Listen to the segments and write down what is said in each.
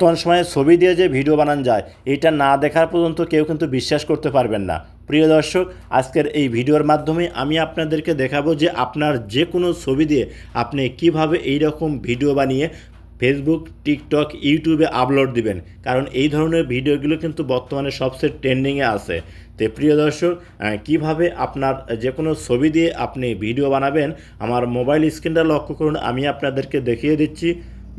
বর্তমান সময়ে ছবি দিয়ে যে ভিডিও বানানো যায়, এটা না দেখার পর্যন্ত কেউ কিন্তু বিশ্বাস করতে পারবেন না। প্রিয় দর্শক, আজকের এই ভিডিওর মাধ্যমে আমি আপনাদেরকে দেখাবো যে আপনার যে কোনো ছবি দিয়ে আপনি কীভাবে এই রকম ভিডিও বানিয়ে ফেসবুক টিকটক ইউটিউবে আপলোড দিবেন। কারণ এই ধরনের ভিডিওগুলো কিন্তু বর্তমানে সবচেয়ে ট্রেন্ডিংয়ে আছে। তো প্রিয় দর্শক কীভাবে আপনার যে কোনো ছবি দিয়ে আপনি ভিডিও বানাবেন, আমার মোবাইল স্ক্রিনটা লক্ষ্য করুন, আমি আপনাদেরকে দেখিয়ে দিচ্ছি।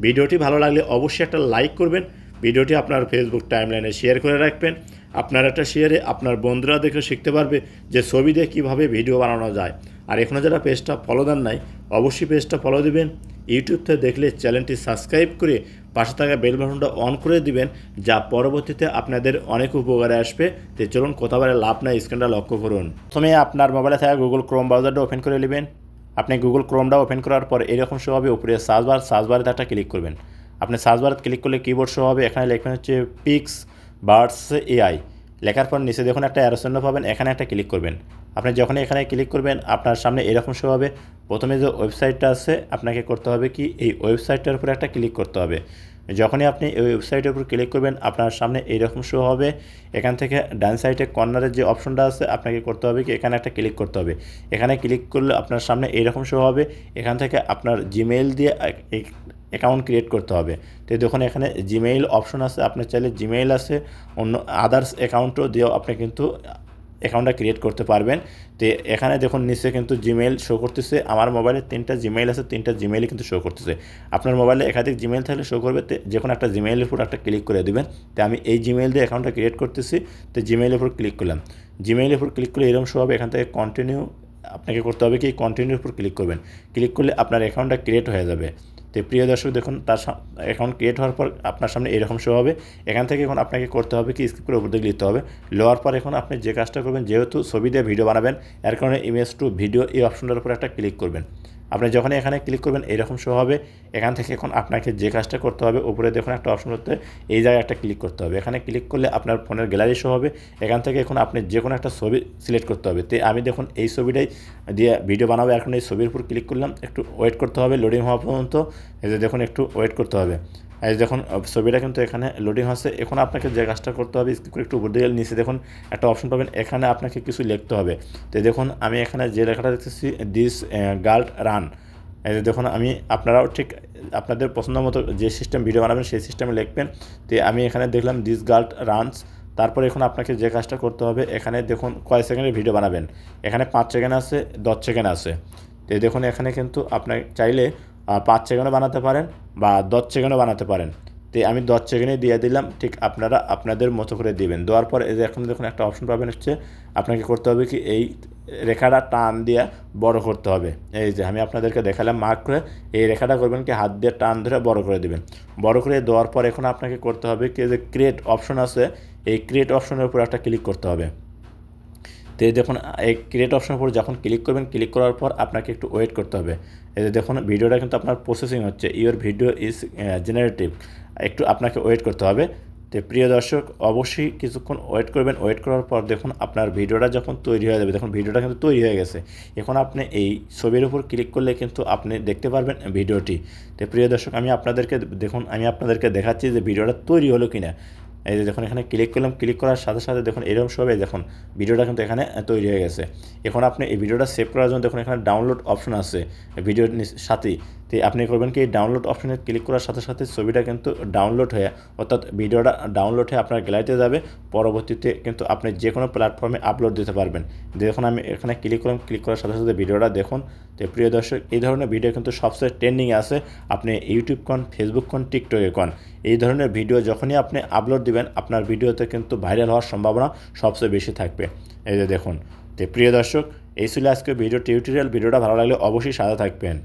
ভিডিওটি ভালো লাগলে অবশ্যই একটা লাইক করবেন, ভিডিওটি আপনার ফেসবুক টাইমলাইনে শেয়ার করে রাখবেন। আপনার একটা শেয়ারে আপনার বন্ধুরা দেখে শিখতে পারবে যে ছবি দিয়ে কীভাবে ভিডিও বানানো যায়। আর এখনও যারা পেজটা ফলো দেন নাই, অবশ্যই পেজটা ফলো দিবেন। ইউটিউব থেকে দেখলে চ্যানেলটি সাবস্ক্রাইব করে পাশে থাকা বেল বাটনটা অন করে দিবেন, যা পরবর্তীতে আপনাদের অনেক উপকারে আসবে। তো চলুন কোথাবারে লাভ নাই স্ক্রিনটা লক্ষ্য করুন। প্রথমে আপনার মোবাইলে থাকা গুগল ক্রোম ব্রাউজারটা ওপেন করে নেবেন। আপনি গুগল ক্রোমটা ওপেন করার পর এরকম শো হবে উপরে সার্চ বার সার্চ বারে একটা ক্লিক করবেন। আপনি সার্চ বারে ক্লিক করলে কিবোর্ড শো হবে, এখানে লিখবেন হচ্ছে পিক্স বার্ডস এআই লেখার পর নিচে দেখুন একটা অ্যারোসন্য পাবেন, এখানে একটা ক্লিক করবেন। আপনি যখন এখানে ক্লিক করবেন, আপনার সামনে এরকম শো হবে। প্রথমে যে ওয়েবসাইটটা আছে, আপনাকে করতে হবে কি? এই ওয়েবসাইটটার উপরে একটা ক্লিক করতে হবে। যখনই আপনি এই ওয়েবসাইটের উপর ক্লিক করবেন, আপনার সামনে এইরকম শো হবে। এখান থেকে ডান সাইডে কর্নারের যে অপশনটা আছে, আপনাকে করতে হবে কি? এখানে একটা ক্লিক করতে হবে। এখানে ক্লিক করলে আপনার সামনে এইরকম শো হবে। এখান থেকে আপনার জিমেইল দিয়ে অ্যাকাউন্ট ক্রিয়েট করতে হবে। তো দেখুন, এখানে জিমেইল অপশন আছে। আপনার চাইলে জিমেইল আছে, অন্য আদার্স অ্যাকাউন্টও দিয়েও আপনি কিন্তু অ্যাকাউন্টটা ক্রিয়েট করতে পারবেন। তো এখানে দেখুন, নিচে কিন্তু জিমেইল শো করতেছে। আমার মোবাইলে তিনটা জিমেইল আছে, তিনটা জিমেইলই কিন্তু শো করতেছে। আপনার মোবাইলে একাধিক জিমেইল থাকলে শো করবে। তো যে কোনো একটা জিমেইলের উপর একটা ক্লিক করে দেবেন। তো আমি এই জিমেইল দিয়ে অ্যাকাউন্টটা ক্রিয়েট করতেছি। তো জিমেইলের উপর ক্লিক করলাম। জিমেইলের উপর ক্লিক করলে এরকম শো হবে। এখান থেকে কন্টিনিউ আপনাকে করতে হবে কি? কন্টিনিউর উপর ক্লিক করবেন। ক্লিক করলে আপনার অ্যাকাউন্টটা ক্রিয়েট হয়ে যাবে। তো প্রিয় দর্শক, দেখুন, তার অ্যাকাউন্ট ক্রিয়েট হওয়ার পর আপনার সামনে এরকম শো হবে। এখান থেকে এখন আপনাকে করতে হবে কি স্কিপ করে উপর দিকে লিখতে হবে। লোয়ার পর এখন আপনি যে কাজটা করবেন, যেহেতু ছবি দিয়ে ভিডিও বানাবেন, এর কারণে ইমেজ টু ভিডিও এই অপশনটার উপর একটা ক্লিক করবেন। আপনি যখন এখানে ক্লিক করবেন, এরকম শো হবে। এখান থেকে এখন আপনাকে যে কাজটা করতে হবে, উপরে দেখুন একটা অপশন করতে এই জায়গায় একটা ক্লিক করতে হবে। এখানে ক্লিক করলে আপনার ফোনের গ্যালারি শো হবে। এখান থেকে এখন আপনি যে কোনো একটা ছবি সিলেক্ট করতে হবে। তো আমি দেখুন এই ছবিটাই দিয়ে ভিডিও বানাবো। এখন এই ছবির উপর ক্লিক করলাম, একটু ওয়েট করতে হবে লোডিং হওয়া পর্যন্ত। এই যে দেখুন, একটু ওয়েট করতে হবে। দেখুন ছবিটা কিন্তু এখানে লোডিং হচ্ছে। এখন আপনাকে যে কাজটা করতে হবে একটু উপর দিকে নিচে দেখুন, একটা অপশন পাবেন। এখানে আপনাকে কিছু লিখতে হবে। তো দেখুন, আমি এখানে যে লেখাটা দেখতেছি দিস গার্ড রান এই যে দেখুন, আমি আপনারাও ঠিক আপনাদের পছন্দ মতো যে সিস্টেম ভিডিও বানাবেন, সেই সিস্টেমে লিখবেন। তো আমি এখানে দেখলাম দিস গার্ড রানস তারপরে এখন আপনাকে যে কাজটা করতে হবে, এখানে দেখুন, কয় সেকেন্ডের ভিডিও বানাবেন। এখানে পাঁচ সেকেন্ড আছে, দশ সেকেন্ড আছে। তো দেখুন, এখানে কিন্তু আপনার চাইলে পাঁচ সেকেন্ডও বানাতে পারেন বা দশ সেকেন্ডও বানাতে পারেন। তো আমি দশ সেকেন্ডে দিয়ে দিলাম, ঠিক আপনারা আপনাদের মতো করে দিবেন। দেওয়ার পর এই এখন দেখুন একটা অপশন পাবেন হচ্ছে, আপনাকে করতে হবে কি এই রেখাটা টান দিয়ে বড় করতে হবে। এই যে আমি আপনাদেরকে দেখালাম মার্ক করে, এই রেখাটা করবেন কি হাত দিয়ে টান ধরে বড় করে দেবেন। বড় করে দেওয়ার পর এখন আপনাকে করতে হবে কি যে ক্রিয়েট অপশন আছে, এই ক্রিয়েট অপশনের উপর একটা ক্লিক করতে হবে। তো দেখুন, এই ক্রিয়েট অপশনের উপর যখন ক্লিক করবেন ক্লিক করার পর আপনাকে একটু ওয়েট করতে হবে। এই দেখুন, ভিডিওটা কিন্তু আপনার প্রসেসিং হচ্ছে ইওর ভিডিও ইজ জেনারেটিভ একটু আপনাকে ওয়েট করতে হবে। তো প্রিয় দর্শক, অবশ্যই কিছুক্ষণ ওয়েট করবেন। ওয়েট করার পর দেখুন, আপনার ভিডিওটা যখন তৈরি হয়ে যাবে, দেখুন, ভিডিওটা কিন্তু তৈরি হয়ে গেছে। এখন আপনি এই ছবির উপর ক্লিক করলে কিন্তু আপনি দেখতে পারবেন ভিডিওটি। তো প্রিয় দর্শক, আমি আপনাদেরকে, দেখুন, আমি আপনাদেরকে দেখাচ্ছি যে ভিডিওটা তৈরি হলো কিনা। এই যে দেখুন এখানে ক্লিক করলাম ক্লিক করার সাথে সাথে দেখুন এরকম সবাই দেখুন ভিডিওটা কিন্তু এখানে তৈরি হয়ে গেছে। এখন আপনি এই ভিডিওটা সেভ করার জন্য দেখুন এখানে ডাউনলোড অপশন আছে ভিডিওর সাথেই। তো আপনি করবেন কি ডাউনলোড অপশনে ক্লিক করার সাথে সাথে ছবিটা কিন্তু ডাউনলোড হয়ে, অর্থাৎ ভিডিওটা ডাউনলোড হয়ে আপনার গ্যালারিতে যাবে। পরবর্তীতে কিন্তু আপনি যে কোনো প্ল্যাটফর্মে আপলোড দিতে পারবেন। দেখুন আমি এখানে ক্লিক করলাম ক্লিক করার সাথে সাথে ভিডিওটা দেখুন। তো প্রিয় দর্শক, এই ধরনের ভিডিও কিন্তু সবচেয়ে ট্রেন্ডিংয়ে আছে। আপনি ইউটিউব কন ফেসবুক কন টিকটকে কন, এই ধরনের ভিডিও যখনই আপনি আপলোড দিবেন, আপনার ভিডিওতে কিন্তু ভাইরাল হওয়ার সম্ভাবনা সবচেয়ে বেশি থাকবে। এই যে দেখুন, তো প্রিয় দর্শক, এই ছিল আজকে ভিডিও টিউটোরিয়াল ভিডিওটা ভালো লাগলে অবশ্যই সাথে থাকবেন।